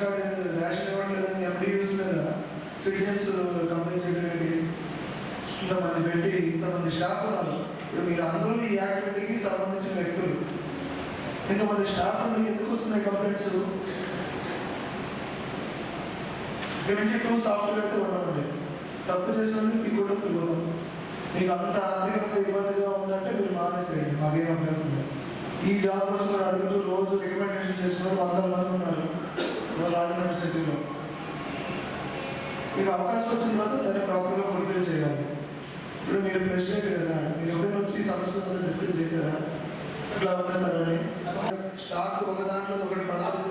Card ration ఇవ్వట్లేదు అని ఎండియూస్ మీద సిటిజన్స్ కంప్లైంట్ చేయడానికి ఇంతమంది పెట్టి ఇంతమంది స్టాఫ్ ఉన్నారు ఇప్పుడు మీరు అందరూ ఈ యాక్టివిటీకి సంబంధించిన వ్యక్తులు ఇంతమంది స్టాఫ్ నుండి ఎందుకు వస్తున్నాయి కంప్లైంట్స్ ఇక్కడ నుంచి టూ సాఫ్ట్వేర్ అయితే ఉండమండి తప్పు చేసిన మీకు కూడా పోదాం మీకు అంత ఆర్థికంగా ఇబ్బందిగా ఉందంటే మీరు మానేసేయండి మాకేం అభ్యంతరం లేదు ఈ జాబ్ కోసం కూడా అడుగుతూ రోజు రికమెండేషన్ చేసుకున్నారు వందల మంది ఉన్నారు. రాజమండ్రి సిటీలో మీకు అవకాశం వచ్చిన తర్వాత దాన్ని ప్రాపర్గా ఫుల్ఫిల్ చేయాలి. ఇప్పుడు మీరు ప్రెసిడెంట్ కదా మీరు ఎప్పుడైనా వచ్చి సమస్య డిస్కస్ చేశారా? ఇట్లా ఉంది సార్ అని స్టాక్ ఒక దాంట్లో ఒకటి పడుతుంది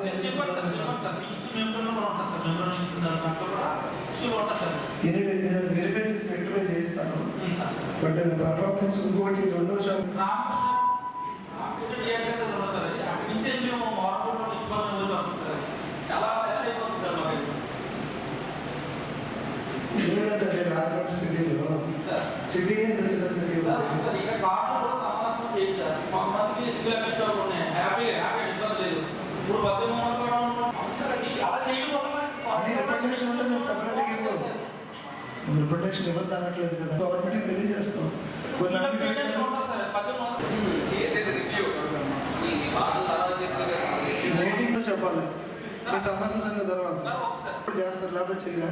వెరిఫై చేసి రెక్టిఫై చేస్తాను. బట్ పర్ఫార్మెన్స్ ఇంకోటి రెండో షాప్ రామకృష్ణ రామకృష్ణ థియేటర్ ఉంది సార్ అది అక్కడి నుంచి మేము మోరపూర్లో నిష్పత్తి పోయి వస్తాం సార్ చాలా పెద్ద అయిపోతుంది సార్ మాకు రాజమండ్రి సిటీలో సార్. సిటీ తెలిసిన సిటీలో సార్ సార్ ఇక్కడ కార్డు కూడా చేయండి సార్. కొంతమందికి సింగిల్ ఎపిసోడ్ ఉన్నాయి. హ్యాపీగా హ్యాపీ ఇబ్బంది లేదు. ఇప్పుడు పద్దెనిమిది వందలు కూడా అలా చేయడం వల్ల అన్ని రిప్రజెంటేషన్ ఉంటే నువ్వు సెపరేట్గా ఇవ్వవు నువ్వు రిప్రజెంటేషన్ ఇవ్వద్దు అనట్లేదు కదా. గవర్నమెంట్కి తెలియజేస్తాం. కొన్ని ఇంకా అప్లికేషన్ పేమెంట్ ఉంటుంది సార్ పద్దెనిమిది వందలు చేసేది రివ్యూ మీ బాధలు తర్వాత చెప్తే రేటింగ్తో చెప్పాలి. మీ సమస్య సంగతి తర్వాత. ఇప్పుడు చేస్తారు లేకపోతే చేయరా?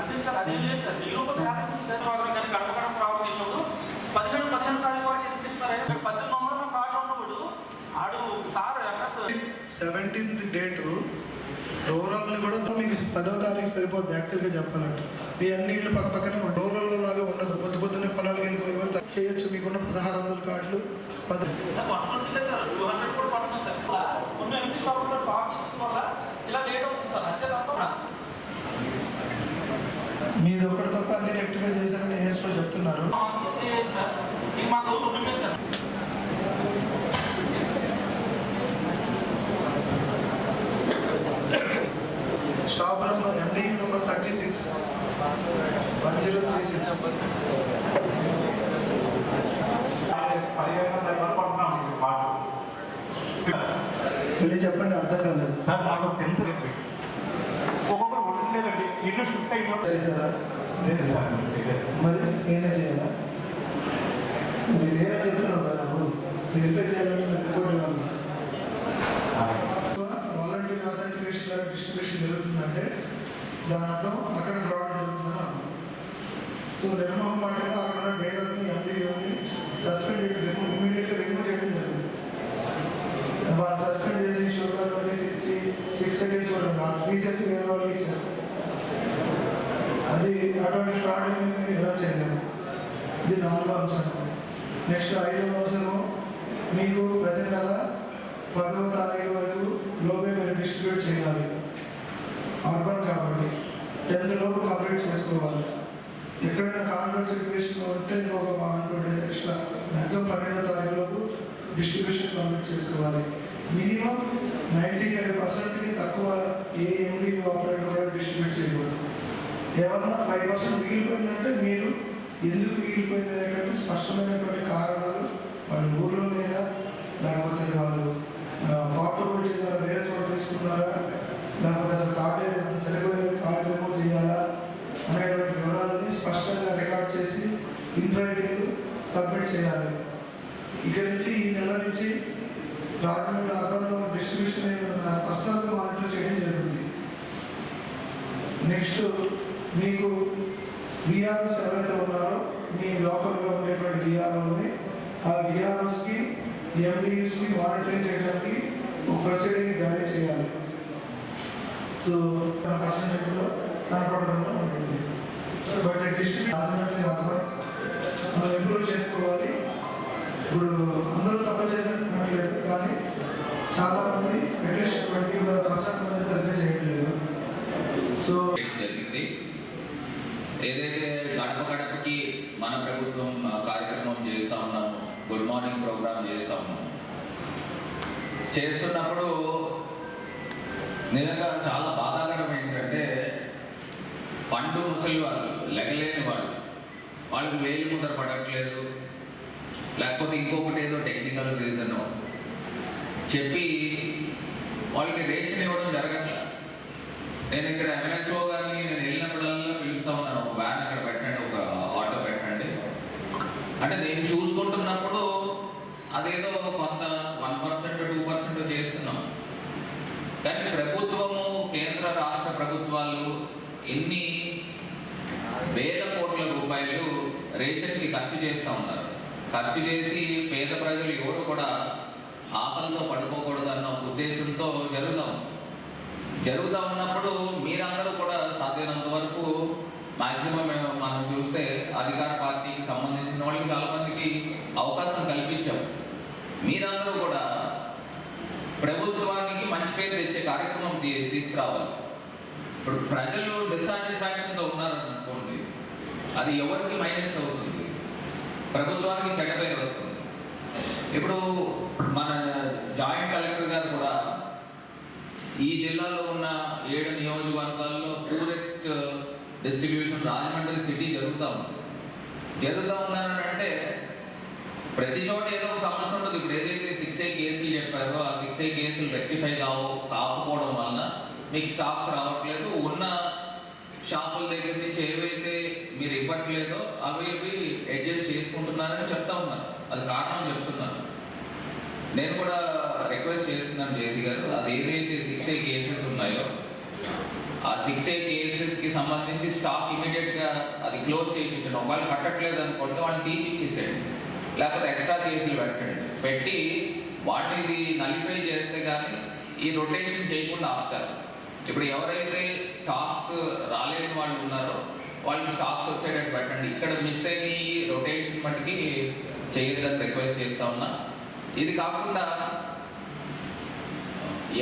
అదే సార్ అదే లేదు సార్. మీరు ఒక శాతం కానీ పదిహేడు పదిహేను తారీఖు వరకు ఎంత ఇస్తారా? ఇక్కడ పద్దెనిమిది వందలు నా కార్డు ఉన్నప్పుడు ఆడు సార్ సెవెంటీన్త్ డేటు రూరల్ని కూడా మీకు పదో తారీఖు సరిపోద్ది యాక్చువల్గా చెప్పాలంటే. మీ అన్ని ఇళ్ళు పక్క పక్కనే ఉంటాయి రూరల్ లాగా ఉండదు. పొద్దు పొద్దున్నే పొలాలకు వెళ్ళిపోయి వాళ్ళు చేయొచ్చు. మీకున్న పదహారు వందల కార్డులు. పది పడుతుంది సార్ టూ హండ్రెడ్ కూడా పడుతుంది సార్ ఇలా కొన్ని ఎంపీ షాపుల్లో బాగా తీసుకోవడం వల్ల ఇలా లేట్ అవుతుంది సార్ అంతే తప్ప ఒకటి తప్ప అన్ని రెక్టిఫై చేశారని ఏఎస్ఓ చెప్తున్నారు. Stop number MD number thirty six. One zero three six. పదిహేను మళ్ళీ చెప్పండి అర్థం కాలేదు. నాకు టెన్త్ ఉండలేదండి ఇల్లు షిఫ్ట్ లేదు. మరి నేనే చేయాలా? మీరు నేనే చెప్తున్నాను నువ్వు వెరిఫై చేయాలంటే నాకు రిపోర్ట్ ఇవ్వాలి వాలంటీర్ అథెంటికేషన్ ద్వారా డిస్ట్రిబ్యూషన్ జరుగుతుందంటే దాని అర్థం అక్కడ ఫ్రాడ్ జరుగుతుందని అర్థం. సో నిర్మహమాటంగా అక్కడ డైవర్ని ఎంపీని సస్పెండ్ రిమూవ్ ఇమీడియట్గా రిమూవ్ చేయడం జరిగింది సస్పెండ్ చేసి నోటీస్ ఇచ్చి సిక్స్ డేస్ వాళ్ళు తీసేసి వేరే వాళ్ళకి ఇచ్చేస్తారు. అది అటువంటి ఫ్రాడ్ ఎలా చేయలేము ఇది నాలుగో అంశం నెక్స్ట్ ఐదవ అంశము మీకు ప్రతి నెల పదవ తారీఖు వరకు లోపే మీరు డిస్ట్రిబ్యూట్ చేయాలి. అర్బన్ కాబట్టి టెన్త్ లోపు కంప్లీట్ చేసుకోవాలి. ఎక్కడైనా కాన్వర్ట్ సిచ్యువేషన్ ఉంటే ఒక one two days extra maximum పన్నెండో తారీఖు లోపు డిస్ట్రిబ్యూషన్ కంప్లీట్ చేసుకోవాలి. మినిమం నైంటీ ఫైవ్ పర్సెంట్కి తక్కువ ఏ ఎండి ఆపరేటర్ కూడా డిస్ట్రిబ్యూట్ చేయకూడదు. ఏమన్నా ఫైవ్ పర్సెంట్ మిగిలిపోయిందంటే మీరు ఎందుకు మిగిలిపోయింది అనేటువంటి స్పష్టమైనటువంటి కారణాలు వాళ్ళ ఊర్లో లేదా లేకపోతే వాళ్ళు పార్టబిలిటీ ద్వారా వేరే చోట తీసుకున్నారా? లేకపోతే అసలు కార్డు ఏదైనా కార్డు రిమూవ్ చేయాలా? అనేటువంటి వివరాలని స్పష్టంగా రికార్డ్ చేసి ఇన్ రైటింగ్ సబ్మిట్ చేయాలి. ఇక నుంచి ఈ నెల నుంచి రాజమండ్రి అర్బన్లో డిస్ట్రిబ్యూషన్ పర్సనల్గా మానిటర్ చేయడం జరుగుతుంది. నెక్స్ట్ మీకు విఆర్ఓస్ ఎవరైతే ఉన్నారో మీ లోకల్లో ఉండేటువంటి విఆర్ఓని ఆ విఆర్ఓస్కి ఎండియూస్కి మానిటరింగ్ చేయడానికి ఒక ప్రొసీడింగ్ జారీ చేయాలి. సో పర్సంటేజ్లో కనపడడంలో ఉంటుంది. బట్ డిస్ట్రిక్ట్ రాజమండ్రి మనం ఇంప్రూవ్ చేసుకోవాలి. ఇప్పుడు అందరూ తప్పు చేసినట్లేదు కానీ చాలా మంది అట్లీస్ట్ ట్వంటీ పర్సెంట్ మంది సరిగ్గా చేయట్లేదు సో చేయడం జరిగింది ఏదైతే గడప గడపకి మన ప్రభుత్వం కార్యక్రమం చేస్తా ఉన్నాము. గుడ్ మార్నింగ్ ప్రోగ్రామ్ చేస్తూ ఉన్నాము. చేస్తున్నప్పుడు నిజంగా చాలా బాధాకరం ఏంటంటే పండు ముసలి వాళ్ళు లెగలేని వాళ్ళు వాళ్ళకి వేలు ముద్ర పడట్లేదు. లేకపోతే ఇంకొకటి ఏదో టెక్నికల్ రీజన్ చెప్పి వాళ్ళకి రేషన్ ఇవ్వడం జరగట్లేదు నేను ఇక్కడ ఎంఎస్ఓ గారిని నేను వెళ్ళినప్పుడు అంటే నేను చూసుకుంటున్నప్పుడు అదేదో కొంత వన్ పర్సెంట్ టూ పర్సెంట్ చేస్తున్నాం. కానీ ప్రభుత్వము కేంద్ర రాష్ట్ర ప్రభుత్వాలు ఎన్ని వేల కోట్ల రూపాయలు రేషన్కి ఖర్చు చేస్తూ ఉన్నారు. ఖర్చు చేసి పేద ప్రజలు ఎవరు కూడా ఆకలితో పడుకోకూడదు అన్న ఉద్దేశంతో జరుగుతాం. జరుగుతూ ఉన్నప్పుడు మీరందరూ కూడా సాధ్యమైనంత వరకు మాక్సిమం మనం చూస్తే అధికార పార్టీకి సంబంధించిన వాళ్ళకి చాలా మందికి అవకాశం కల్పించాం. మీరందరూ కూడా ప్రభుత్వానికి మంచి పేరు తెచ్చే కార్యక్రమం తీసుకురావాలి. ఇప్పుడు ప్రజలు డిస్సాటిస్ఫాక్షన్తో ఉన్నారనుకోండి అది ఎవరికి మైనస్ అవుతుంది? ప్రభుత్వానికి చెడ్డ పేరు వస్తుంది. ఇప్పుడు మన జాయింట్ కలెక్టర్ గారు కూడా ఈ జిల్లాలో ఉన్న ఏడు నియోజకవర్గాల్లో పూరెస్ట్ డిస్ట్రిబ్యూషన్ రాజమండ్రి సిటీ జరుగుతూ ఉంది. జరుగుతూ ఉన్నారంటే ప్రతి చోట ఏదో ఒక సమస్య ఉంటుంది. ఇప్పుడు ఏదైతే సిక్స్ ఏ కేసులు చెప్పారో ఆ సిక్స్ ఏ కేసులు రెక్టిఫై కావు కాకపోవడం వలన మీకు స్టాక్స్ రావట్లేదు. ఉన్న షాపుల దగ్గర నుంచి ఏవైతే మీరు ఇవ్వట్లేదో అవి ఇవి అడ్జస్ట్ చేసుకుంటున్నారని చెప్తా ఉన్నాను అది కారణం చెప్తున్నాను నేను కూడా రిక్వెస్ట్ చేస్తున్నాను జేసీ గారు అది ఏదైతే సిక్స్ ఏ కేసెస్ ఉన్నాయో ఆ సిక్స్ ఏ కేసెస్కి సంబంధించి స్టాక్ ఇమీడియట్గా అది క్లోజ్ చేయించండి. ఒకవేళ కట్టట్లేదు అనుకుంటే వాళ్ళని తీపిచ్చేసేయండి. లేకపోతే ఎక్స్ట్రా కేసులు పెట్టండి. పెట్టి వాటిని నలిఫై చేస్తే కానీ ఈ రొటేషన్ చేయకుండా ఆపుతారు. ఇప్పుడు ఎవరైతే స్టాక్స్ రాలేని వాళ్ళు ఉన్నారో వాళ్ళకి స్టాక్స్ వచ్చేటట్టు పెట్టండి. ఇక్కడ మిస్ అయిన రొటేషన్ మట్టుకి చేయొద్దని రిక్వెస్ట్ చేస్తా ఉన్నా. ఇది కాకుండా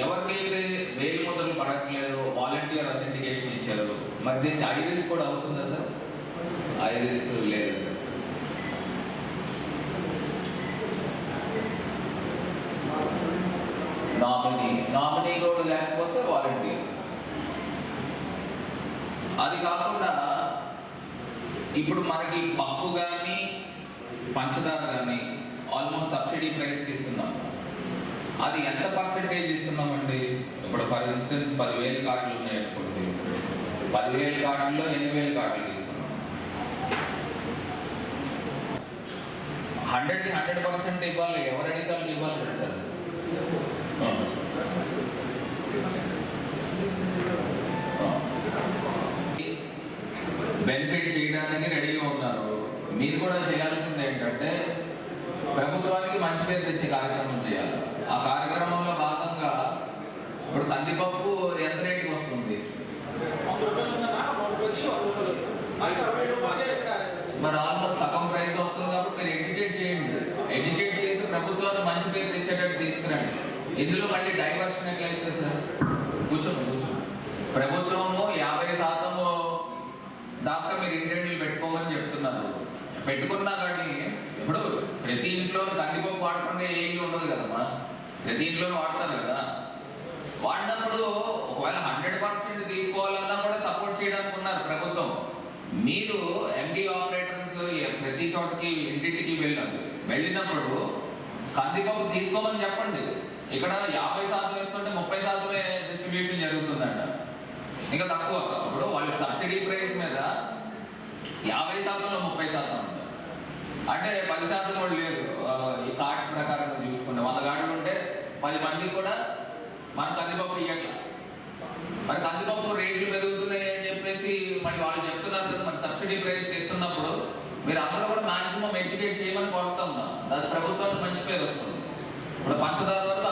ఎవరికైతే వేలు ముద్రలు పడట్లేదు వాలంటీర్ అథెంటికేషన్ ఇచ్చారు మరి దీనికి ఐరిస్ కూడా అవుతుందా సార్? ఐరిస్ లేదు. నామినీ నామినీ కూడా లేకపోతే వాలంటీర్ అది కాకుండా ఇప్పుడు మనకి పప్పు కానీ పంచదార కానీ ఆల్మోస్ట్ సబ్సిడీ ప్రైస్కి ఇస్తున్నాం. అది ఎంత పర్సెంటేజ్ ఇస్తున్నామండి? ఇప్పుడు ఫర్ ఇన్స్టెన్స్ పదివేల కార్డులు ఉన్నాయి అనుకోండి. పదివేల కార్డుల్లో ఎనిమిది వేల కార్డులు తీసుకున్నాం. హండ్రెడ్కి హండ్రెడ్ పర్సెంట్ ఇవ్వాలి. ఎవరు చేయడానికి రెడీగా ఉన్నారు. మీరు కూడా చేయాల్సింది ఏంటంటే ప్రభుత్వానికి మంచి పేరు తెచ్చే కార్యక్రమం చేయాలి. ఆ కార్యక్రమంలో భాగంగా ఇప్పుడు కందిపప్పు ఎంత రేటుకి వస్తుంది? మరి ఆల్మోస్ట్ సగం ప్రైస్ వస్తుంది కాబట్టి మీరు ఎడ్యుకేట్ చేయండి. ఎడ్యుకేట్ చేసి ప్రభుత్వాన్ని మంచి పేరు తెచ్చేటట్టు తీసుకురండి. ఇందులో మళ్ళీ డైవర్షన్ ఎట్లయితే సార్? కూర్చోండి కూర్చోండి. ప్రభుత్వము యాభై శాతము దాకా మీరు ఇంటర్వ్యూలు పెట్టుకున్నా కానీ ఇప్పుడు ప్రతి ఇంట్లో కందిపప్పు వాడకుండా ఏ ఇల్లు ఉండదు కదమ్మా. ప్రతి ఇంట్లో వాడతారు కదా. వాడినప్పుడు ఒకవేళ హండ్రెడ్ పర్సెంట్ తీసుకోవాలన్నా కూడా సపోర్ట్ చేయడానికి ఉన్నారు ప్రభుత్వం. మీరు ఎండి ఆపరేటర్స్ ప్రతి చోటకి ఇంటింటికి వెళ్ళారు వెళ్ళినప్పుడు కందిపప్పు తీసుకోమని చెప్పండి. ఇక్కడ యాభై శాతం వేసుకుంటే ముప్పై శాతమే డిస్ట్రిబ్యూషన్ జరుగుతుందంట. ఇంకా తక్కువ. ఇప్పుడు వాళ్ళ సబ్సిడీ ప్రైస్ మీద యాభై శాతంలో ముప్పై శాతం అంటే పది శాతం కూడా లేదు. ఈ కార్డ్స్ ప్రకారం చూసుకుంటే వంద కార్డులు ఉంటే పది మందికి కూడా మన కందిపప్పు ఇవ్వట్లా మరి కందిపప్పు రేట్లు పెరుగుతున్నాయి అని చెప్పేసి మరి వాళ్ళు చెప్తున్నారు కదా మరి సబ్సిడీ ప్రైస్ ఇస్తున్నప్పుడు మీరు అందరూ కూడా మాక్సిమం ఎడ్యుకేట్ చేయమని కోరుతున్నా దాని ప్రభుత్వానికి మంచి పేరు వస్తుంది. ఇప్పుడు పంచదార వరకు